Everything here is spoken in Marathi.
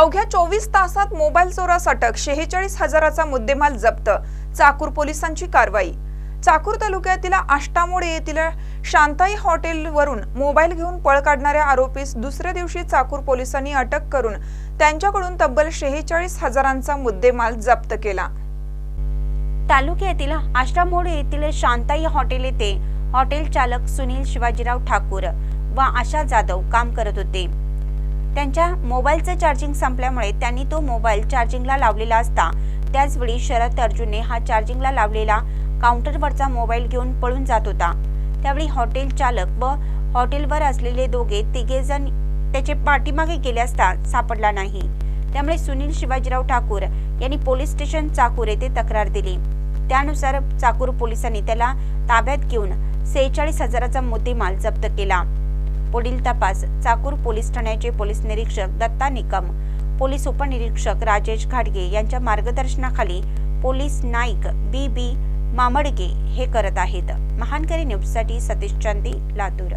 अवघ्या चोवीस तासात मोबाईल चोरास अटक शेहेचाळीस हजाराचा मुद्देमाल जप्त. चाकूर पोलिसांची कारवाई. चाकूर तालुक्यातील आष्टामोडे येथील शांताई हॉटेलवरून मोबाईल घेऊन पळ काढणाऱ्या आरोपीस दुसऱ्या दिवशी चाकूर पोलिसांनी अटक करून त्यांच्याकडून तब्बल शेहेचाळीस हजारांचा मुद्देमाल जप्त केला. तालुक्यातील आष्टामोडे येथील शांताई हॉटेल येथे हॉटेल चालक सुनील शिवाजीराव ठाकूर व आशा जाधव काम करत होते. त्यांच्या मोबाईलचं चार्जिंग संपल्यामुळे त्यांनी तो मोबाईल चार्जिंगला लावलेला असता. त्याचवेळी शरद अर्जुनने हा चार्जिंगला लावलेला काउंटरवरचा मोबाईल घेऊन पळून जात होता. त्यावेळी हॉटेल चालक व हॉटेलवर असलेले दोघे तिघेजण त्याचे पाठीमागे गेले असता सापडला नाही. त्यामुळे सुनील शिवाजीराव ठाकूर यांनी पोलीस स्टेशन चाकूर येथे तक्रार दिली. त्यानुसार चाकूर पोलिसांनी त्याला ताब्यात घेऊन सेहेचाळीस हजाराचा मुद्देमाल जप्त केला. पुढील तपास. चाकूर पोलीस ठाण्याचे पोलीस निरीक्षक दत्ता निकम पोलीस उपनिरीक्षक राजेश घाडगे यांच्या मार्गदर्शनाखाली पोलीस नाईक बी बी मामडगे हे करत आहेत. महानकरी न्यूजसाठी सतीश चांदी लातूर.